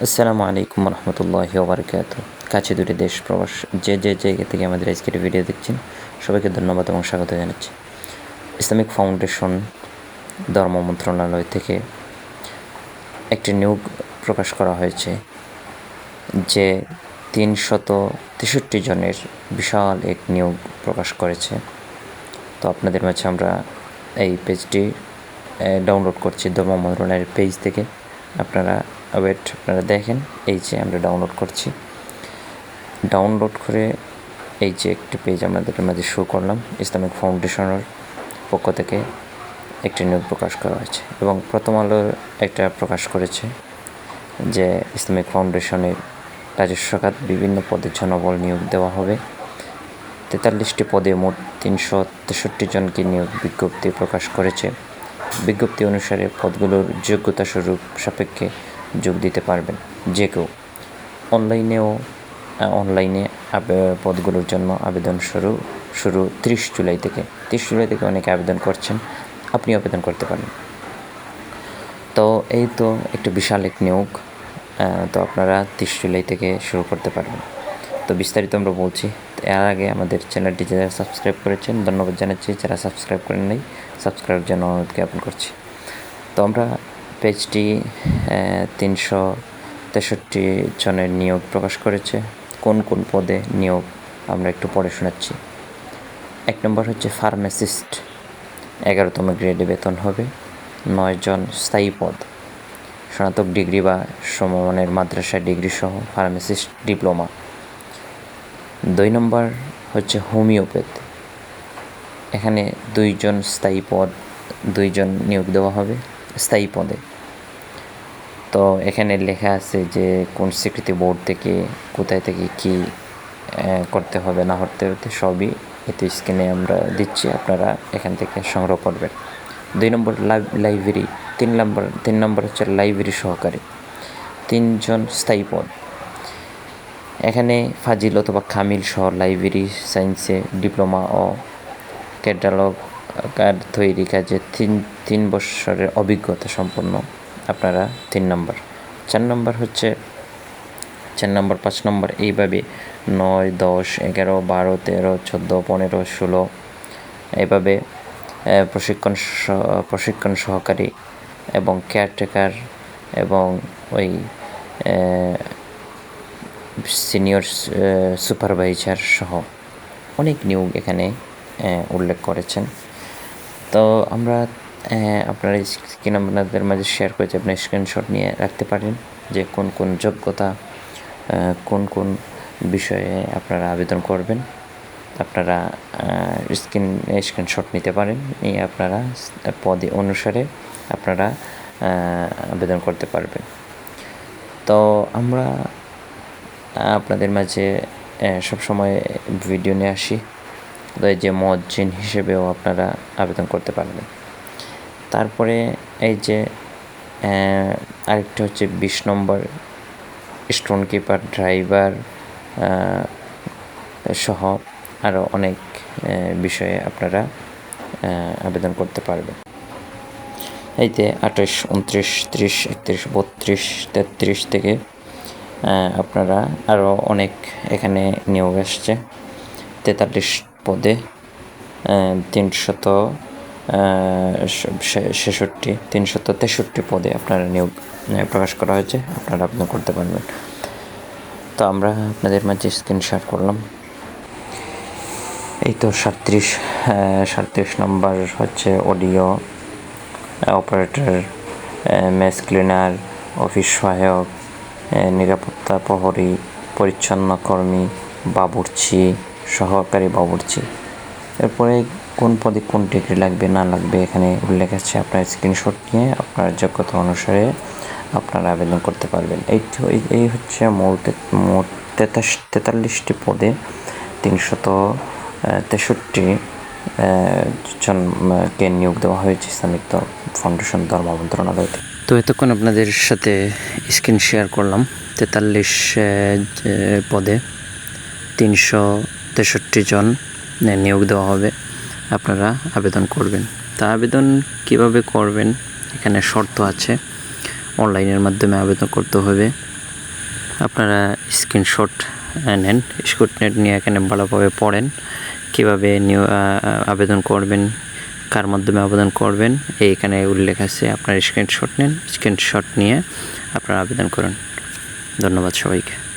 আসসালামু আলাইকুম রহমতুল্লাহ ওবরকাত কাছে দুটি দেশ প্রবাস, যে যে জায়গা থেকে আমাদের আজকের ভিডিও দেখছেন, সবাইকে ধন্যবাদ এবং স্বাগত জানাচ্ছি। ইসলামিক ফাউন্ডেশন, ধর্ম মন্ত্রণালয় থেকে একটি নিয়োগ প্রকাশ করা হয়েছে, যে তিনশত তেষট্টি জনের বিশাল এক নিয়োগ প্রকাশ করেছে। তো আপনাদের মাঝে আমরা এই পেজটি ডাউনলোড করছি ধর্ম মন্ত্রণালয়ের পেজ থেকে। আপনারা ওয়েট আপনারা দেখেন, এই যে আমরা ডাউনলোড করছি। ডাউনলোড করে এই যে একটি পেজ আমাদের মাঝে শো করলাম, ইসলামিক ফাউন্ডেশনের পক্ষ থেকে একটি নিয়োগ প্রকাশ করা হয়েছে এবং প্রথম আলো একটা প্রকাশ করেছে যে ইসলামিক ফাউন্ডেশনের রাজস্ব খাত বিভিন্ন পদের জনবল নিয়োগ দেওয়া হবে। তেতাল্লিশটি পদে মোট তিনশো তেষট্টি জনকে নিয়োগ বিজ্ঞপ্তি প্রকাশ করেছে। বিজ্ঞপ্তি অনুসারে পদগুলোর যোগ্যতা স্বরূপ সাপেক্ষে যোগ দিতে পারবেন। যে কেউ অনলাইনেও অনলাইনে পদগুলোর জন্য আবেদন শুরু শুরু ত্রিশ জুলাই থেকে, ত্রিশ জুলাই থেকে অনেকে আবেদন করছেন আপনি আবেদন করতে পারেন। তো এই তো একটা বিশাল এক নিয়োগ তো আপনারা ত্রিশ জুলাই থেকে শুরু করতে পারবেন। তো বিস্তারিত আমরা বলছি, এর আগে আমাদের চ্যানেলটি যারা সাবস্ক্রাইব করেছেন, ধন্যবাদ জানাচ্ছি। যারা সাবস্ক্রাইব করেন নাই, সাবস্ক্রাইব জন্য অনুরোধ জ্ঞাপন করছি। তো আমরা পেজটি তিনশো তেষট্টি জনের নিয়োগ প্রকাশ করেছে। কোন কোন পদে নিয়োগ আমরা একটু পড়ে শোনাচ্ছি। এক নম্বর হচ্ছে ফার্মাসিস্ট। এগারোতম গ্রেডে বেতন হবে। নয়জন স্থায়ী পদ। স্নাতক ডিগ্রি বা সমমানের মাদ্রাসা ডিগ্রি সহ ফার্মাসিস্ট ডিপ্লোমা। দুই নম্বর হচ্ছে হোমিওপ্যাথ। এখানে দুইজন স্থায়ী পদ দুইজন নিয়োগ দেওয়া হবে স্থায়ী পদে। তো এখানে লেখা আছে যে কোন স্বীকৃতি বোর্ড থেকে, কোথায় থেকে কি করতে হবে, না করতে হতে সবই এতে স্ক্রিনে আমরা দিচ্ছি, আপনারা এখান থেকে সংগ্রহ করবেন। দুই নম্বর লাইব্রেরি, তিন নম্বর তিন নম্বর হচ্ছে লাইব্রেরি সহকারী, তিনজন স্থায়ী পদ। এখানে ফাজিল অথবা খামিল সহ লাইব্রেরি, সায়েন্সে ডিপ্লোমা ও ক্যাটালগ কার্ড তৈরি কাজে তিন তিন বছরের অভিজ্ঞতা সম্পন্ন। আপনারা তিন নম্বর। চার নম্বর হচ্ছে, চার নম্বর, পাঁচ নম্বর, এইভাবে নয়, দশ, এগারো, বারো, তেরো, চোদ্দ, পনেরো, ষোলো, এইভাবে প্রশিক্ষণ প্রশিক্ষণ সহকারী এবং কেয়ারটেকার এবং ওই সিনিয়র সুপারভাইজার সহ অনেক নিয়োগ এখানে উল্লেখ করেছেন। তো আমরা আপনারা স্ক্রিন আপনাদের মাঝে শেয়ার করেছি আপনার স্ক্রিনশট নিয়ে রাখতে পারেন যে কোন কোন যোগ্যতা কোন কোন বিষয়ে আপনারা আবেদন করবেন। আপনারা স্ক্রিন স্ক্রিনশট নিতে পারেন, নিয়ে আপনারা পদে অনুসারে আপনারা আবেদন করতে পারবেন। তো আমরা আপনাদের মাঝে সবসময় ভিডিও নিয়ে আসি। যে মজ্জিন হিসেবেও আপনারা আবেদন করতে পারবেন। তারপরে এই যে আরেকটা হচ্ছে বিশ নম্বর স্টোন কিপার ড্রাইভার সহ আরও অনেক বিষয়ে আপনারা আবেদন করতে পারবেন। এইতে আঠাশ, উনত্রিশ, ত্রিশ, একত্রিশ, বত্রিশ, তেত্রিশ থেকে আপনারা আরও অনেক এখানে নিয়োগ আসছে। তেতাল্লিশ পদে তিনশত ছেষট্টি, তিনশত তেষট্টি পদে আপনারা নিয়োগ প্রকাশ করা হয়েছে। আপনারা আবেদন করতে পারবেন। তো আমরা আপনাদের মাঝে স্ক্রিন শেয়ার করলাম। এই তো সাতত্রিশ সাতত্রিশ নম্বর হচ্ছে audio operator mess cleaner office সহায়ক নিরাপত্তা প্রহরী, পরিচ্ছন্ন কর্মী, বাবুর্চি, সহকারী বাবুর্চি। এরপরে কোন পদে কোন ডিগ্রি লাগবে, না লাগবে, এখানে উল্লেখ আছে আপনার স্ক্রিনশট নিয়ে, আপনার যোগ্যতা অনুসারে আপনারা আবেদন করতে পারবেন। এই এই হচ্ছে মোট মোট তেতাশ, তেতাল্লিশটি পদে তিনশত তেষট্টি জনকে নিয়োগ দেওয়া হয়েছে ইসলামিক ফাউন্ডেশন ধর্ম মন্ত্রণালয় তো এতক্ষণ আপনাদের সাথে স্ক্রিন শেয়ার করলাম, তেতাল্লিশ পদে তিনশো তেষট্টি জন নিয়োগ দেওয়া হবে। আপনারা আবেদন করবেন। তা আবেদন কীভাবে করবেন? এখানে শর্ত আছে। অনলাইনের মাধ্যমে আবেদন করতে হবে। আপনারা স্ক্রিনশট নেন, স্ক্রিনশট নিয়ে এখানে ভালোভাবে পড়েন। কীভাবে নিউ আবেদন করবেন, কার মাধ্যমে আবেদন করবেন এইখানে উল্লেখ আছে। আপনার স্ক্রিনশট নেন, স্ক্রিনশট নিয়ে আপনারা আবেদন করেন। ধন্যবাদ সবাইকে।